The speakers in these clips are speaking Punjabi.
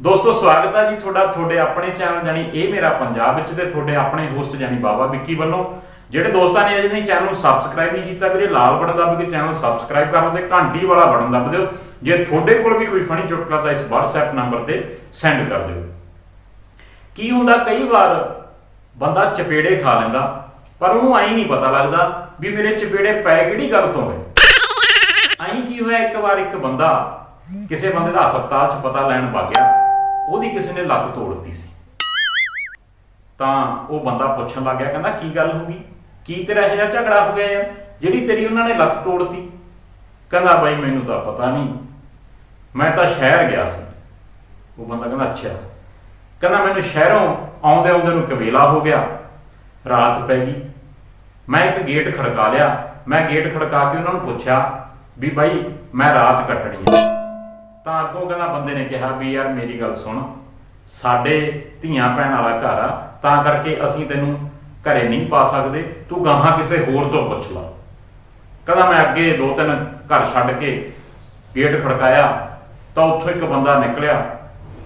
ਦੋਸਤੋ, ਸਵਾਗਤ ਹੈ ਜੀ ਤੁਹਾਡਾ, ਤੁਹਾਡੇ ਆਪਣੇ ਚੈਨਲ ਜਾਨੀ ਇਹ ਮੇਰਾ ਪੰਜਾਬ ਵਿੱਚ ਤੇ ਤੁਹਾਡੇ ਆਪਣੇ ਹੋਸਟ ਜਾਨੀ ਬਾਬਾ ਵਿੱਕੀ ਵੱਲੋਂ। ਜਿਹੜੇ ਦੋਸਤਾਂ ਨੇ ਅਜੇ ਨਹੀਂ ਚੈਨਲ ਨੂੰ ਸਬਸਕ੍ਰਾਈਬ ਨਹੀਂ ਕੀਤਾ ਵੀਰੇ, ਲਾਲ ਬਟਨ ਦੱਬ ਕੇ ਚੈਨਲ ਸਬਸਕ੍ਰਾਈਬ ਕਰ ਤੇ ਘੰਟੀ ਵਾਲਾ ਬਟਨ ਦੱਬ ਦਿਓ। ਜੇ ਤੁਹਾਡੇ ਕੋਲ ਵੀ ਕੋਈ ਫਨੀ ਚੁਟਕਲਾ ਤਾਂ ਇਸ WhatsApp ਨੰਬਰ ਤੇ ਸੈਂਡ ਕਰ ਦਿਓ। ਕੀ ਹੁੰਦਾ, ਕਈ ਵਾਰ ਬੰਦਾ ਚਪੇੜੇ ਖਾ ਲੈਂਦਾ, ਪਰ ਉਹਨੂੰ ਐਂ ਨਹੀਂ ਪਤਾ ਲੱਗਦਾ ਵੀ ਮੇਰੇ ਚਪੇੜੇ ਪੈ ਕਿਹੜੀ ਗੱਲ ਤੋਂ ਹੈ ਐਂ ਕੀ ਹੋਇਆ, ਇੱਕ ਵਾਰ ਇੱਕ ਬੰਦਾ ਕਿਸੇ ਬੰਦੇ ਦਾ ਹਸਪਤਾਲ 'ਚ ਪਤਾ ਲੈਣ ਵਗ ਗਿਆ। ਉਹਦੀ ਕਿਸੇ ਨੇ ਲੱਤ ਤੋੜਤੀ ਸੀ। ਤਾਂ ਉਹ ਬੰਦਾ ਪੁੱਛਣ ਲੱਗ ਗਿਆ, ਕਹਿੰਦਾ, ਕੀ ਗੱਲ ਹੋ ਗਈ? ਕੀ ਤੇਰਾ ਇਹ ਜਿਹਾ ਝਗੜਾ ਹੋ ਗਿਆ ਯਾਰ? ਜਿਹੜੀ ਤੇਰੀ ਉਹਨਾਂ ਨੇ ਲੱਤ ਤੋੜਤੀ। ਕਹਿੰਦਾ, ਬਾਈ, ਮੈਨੂੰ ਤਾਂ ਪਤਾ ਨਹੀਂ। ਮੈਂ ਤਾਂ ਸ਼ਹਿਰ ਗਿਆ ਸੀ। ਉਹ ਬੰਦਾ ਕਹਿੰਦਾ, ਅੱਛਾ। ਕਹਿੰਦਾ, ਮੈਨੂੰ ਸ਼ਹਿਰੋਂ ਆਉਂਦੇ ਆਉਂਦੇ ਨੂੰ ਕਵੇਲਾ ਹੋ ਗਿਆ। ਰਾਤ ਪੈ ਗਈ। ਮੈਂ ਇੱਕ ਗੇਟ ਖੜਕਾ ਲਿਆ। ਮੈਂ ਗੇਟ ਖੜਕਾ ਕੇ ਉਹਨਾਂ ਨੂੰ ਪੁੱਛਿਆ ਵੀ, ਬਾਈ, ਮੈਂ ਰਾਤ ਕੱਟਣੀ ਹੈ ਤਾਂ ਅੱਗੋਂ ਕਹਿੰਦਾ ਬੰਦੇ ਨੇ ਕਿਹਾ ਵੀ ਯਾਰ ਮੇਰੀ ਗੱਲ ਸੁਣ, ਸਾਡੇ ਧੀਆਂ ਭੈਣ ਵਾਲਾ ਘਰ ਆ, ਤਾਂ ਕਰਕੇ ਅਸੀਂ ਤੈਨੂੰ ਘਰੇ ਨਹੀਂ ਪਾ ਸਕਦੇ, ਤੂੰ ਗਾਹਾਂ ਕਿਸੇ ਹੋਰ ਤੋਂ ਪੁੱਛ ਲਾ। ਕਹਿੰਦਾ ਮੈਂ ਅੱਗੇ ਦੋ ਤਿੰਨ ਘਰ ਛੱਡ ਕੇ ਗੇਟ ਖੜਕਾਇਆ, ਤਾਂ ਉੱਥੋਂ ਇੱਕ ਬੰਦਾ ਨਿਕਲਿਆ।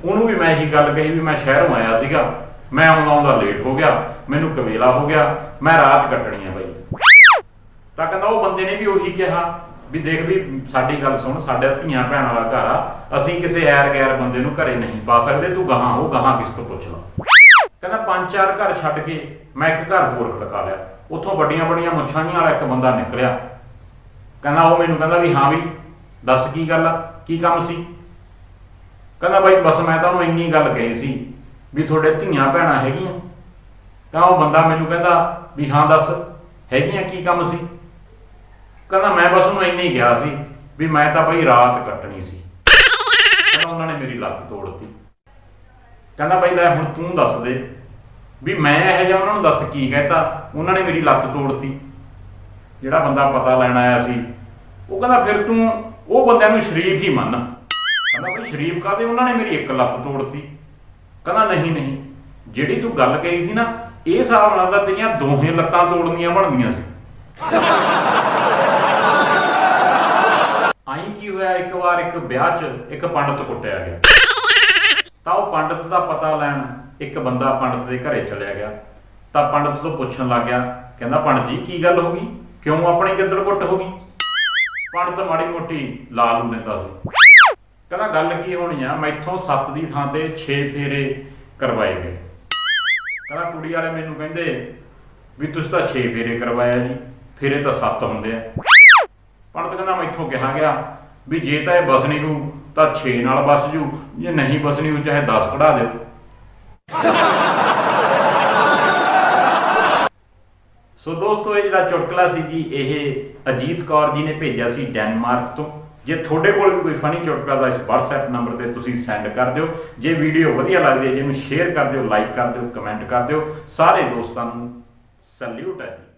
ਉਹਨੂੰ ਵੀ ਮੈਂ ਇਹੀ ਗੱਲ ਕਹੀ ਵੀ ਮੈਂ ਸ਼ਹਿਰੋਂ ਆਇਆ ਸੀਗਾ, ਮੈਂ ਆਉਂਦਾ ਆਉਂਦਾ ਲੇਟ ਹੋ ਗਿਆ, ਮੈਨੂੰ ਕਵੇਲਾ ਹੋ ਗਿਆ, ਮੈਂ ਰਾਤ ਕੱਟਣੀ ਆ ਬਾਈ। ਤਾਂ ਕਹਿੰਦਾ ਉਹ ਬੰਦੇ ਨੇ ਵੀ ਉਹੀ ਕਿਹਾ ਵੀ ਦੇਖ ਵੀ ਸਾਡੀ ਗੱਲ ਸੁਣ, ਸਾਡੇ ਧੀਆਂ ਭੈਣਾਂ ਵਾਲਾ ਘਰ ਆ, ਅਸੀਂ ਕਿਸੇ ਐਰ ਗੈਰ ਬੰਦੇ ਨੂੰ ਘਰੇ ਨਹੀਂ ਪਾ ਸਕਦੇ, ਤੂੰ ਗਾਹਾਂ ਹੋ ਗਾਹਾਂ ਕਿਸ ਤੋਂ ਪੁੱਛ ਲਾ। ਕਹਿੰਦਾ ਪੰਜ ਚਾਰ ਘਰ ਛੱਡ ਕੇ ਮੈਂ ਇੱਕ ਘਰ ਹੋਰ ਖੜਕਾ ਲਿਆ। ਉੱਥੋਂ ਵੱਡੀਆਂ ਵੱਡੀਆਂ ਮੁੱਛਾਂ ਜਿਹੀਆਂ ਵਾਲਾ ਇੱਕ ਬੰਦਾ ਨਿਕਲਿਆ। ਕਹਿੰਦਾ ਉਹ ਮੈਨੂੰ ਕਹਿੰਦਾ ਵੀ ਹਾਂ ਵੀ, ਦੱਸ ਕੀ ਗੱਲ ਆ, ਕੀ ਕੰਮ ਸੀ? ਕਹਿੰਦਾ ਬਾਈ, ਬਸ ਮੈਂ ਤਾਂ ਉਹਨੂੰ ਇੰਨੀ ਗੱਲ ਕਹੀ ਸੀ ਵੀ ਤੁਹਾਡੇ ਧੀਆਂ ਭੈਣਾਂ ਹੈਗੀਆਂ। ਤਾਂ ਉਹ ਬੰਦਾ ਮੈਨੂੰ ਕਹਿੰਦਾ ਵੀ ਹਾਂ ਦੱਸ, ਹੈਗੀਆਂ ਕੀ ਕੰਮ ਸੀ? ਕਹਿੰਦਾ ਮੈਂ ਬਸ ਉਹਨੂੰ ਇੰਨੀ ਕਿਹਾ ਸੀ ਵੀ ਮੈਂ ਤਾਂ ਬਈ ਰਾਤ ਕੱਟਣੀ ਸੀ। ਕਹਿੰਦਾ ਉਹਨਾਂ ਨੇ ਮੇਰੀ ਲੱਤ ਤੋੜਤੀ। ਕਹਿੰਦਾ ਬਈ ਲੈ ਹੁਣ ਤੂੰ ਦੱਸ ਦੇ ਵੀ ਮੈਂ ਇਹ ਜਿਹਾ ਉਹਨਾਂ ਨੂੰ ਦੱਸ ਕੀ ਕਹਿਤਾ, ਉਹਨਾਂ ਨੇ ਮੇਰੀ ਲੱਤ ਤੋੜਤੀ। ਜਿਹੜਾ ਬੰਦਾ ਪਤਾ ਲੈਣ ਆਇਆ ਸੀ, ਉਹ ਕਹਿੰਦਾ ਫਿਰ ਤੂੰ ਉਹ ਬੰਦਿਆਂ ਨੂੰ ਸ਼ਰੀਫ ਹੀ ਮੰਨ। ਕਹਿੰਦਾ ਬਈ ਸ਼ਰੀਫ ਕਾਦੇ ਉਹਨਾਂ ਨੇ ਮੇਰੀ ਇੱਕ ਲੱਤ ਤੋੜਤੀ। ਕਹਿੰਦਾ ਨਹੀਂ ਨਹੀਂ, ਜਿਹੜੀ ਤੂੰ ਗੱਲ ਕਹੀ ਸੀ ਨਾ, ਇਹ ਹਿਸਾਬ ਨਾਲ ਤਾਂ ਤੇਰੀਆਂ ਦੋਹੇ ਲੱਤਾਂ ਤੋੜਨੀਆਂ ਬਣਦੀਆਂ ਸੀ ਆਈ ਕੀ ਹੋਇਆ ਇੱਕ ਵਾਰ ਇੱਕ ਵਿਆਹ 'ਚ ਇੱਕ ਪੰਡਤ ਕੁੱਟਿਆ ਗਿਆ। ਤਾਂ ਉਹ ਪੰਡਤ ਦਾ ਪਤਾ ਲੈਣ ਇੱਕ ਬੰਦਾ ਪੰਡਤ ਦੇ ਘਰੇ ਚਲਿਆ ਗਿਆ। ਤਾਂ ਪੰਡਤ ਤੋਂ ਪੁੱਛਣ ਲੱਗ ਗਿਆ, ਕਹਿੰਦਾ, ਪੰਡਤ ਜੀ, ਕੀ ਗੱਲ ਹੋ ਗਈ? ਕਿਉਂ ਆਪਣੀ ਗਿੱਦੜ ਕੁੱਟ ਹੋ ਗਈ? ਪੰਡਤ ਮਾੜੀ ਮੋਟੀ ਲਾ ਲੈਂਦਾ ਸੀ। ਕਹਿੰਦਾ, ਗੱਲ ਕੀ ਹੋਣੀ ਆ? ਮੈਥੋਂ 7 ਦੀ ਥਾਂ ਤੇ 6 ਫੇਰੇ ਕਰਵਾਏ ਗਏ। ਕਹਿੰਦਾ, ਕੁੜੀ ਵਾਲੇ ਮੈਨੂੰ ਕਹਿੰਦੇ ਵੀ ਤੁਸੀਂ ਤਾਂ 6 ਫੇਰੇ ਕਰਵਾਇਆ ਜੀ, ਫੇਰੇ ਤਾਂ 7 ਹੁੰਦੇ ਆ। ਪੰਡਤ ਕਹਿੰਦਾ, ਮੈਥੋਂ ਕਿਹਾ ਗਿਆ ਵੀ ਜੇ ਤਾਂ ਇਹ ਬਸਣੀ ਨੂੰ ਤਾਂ 6 ਨਾਲ ਬਸ ਜੂ। ਜੇ ਨਹੀਂ ਬਸਣੀ ਨੂੰ ਚਾਹੇ 10 ਕਢਾ ਦਿਓ। ਸੋ ਦੋਸਤੋ, ਇਹ ਜਿਹੜਾ ਚੁਟਕਲਾ ਸੀ ਜੀ, ਇਹ ਅਜੀਤ ਕੌਰ ਜੀ ਨੇ ਭੇਜਿਆ ਸੀ ਡੈਨਮਾਰਕ ਤੋਂ। ਜੇ ਤੁਹਾਡੇ ਕੋਲ ਵੀ ਕੋਈ ਫਨੀ ਚੁਟਕਲਾ ਦਾ ਇਸ WhatsApp ਨੰਬਰ ਤੇ ਤੁਸੀਂ ਸੈਂਡ ਕਰ ਦਿਓ। ਜੇ ਵੀਡੀਓ ਵਧੀਆ ਲੱਗਦੀ ਹੈ ਜਿਹਨੂੰ ਸ਼ੇਅਰ ਕਰ ਦਿਓ ਲਾਈਕ ਕਰ ਦਿਓ ਕਮੈਂਟ ਕਰ ਦਿਓ। ਸਾਰੇ ਦੋਸਤਾਂ ਨੂੰ ਸੈਲੂਟ ਹੈ ਜੀ।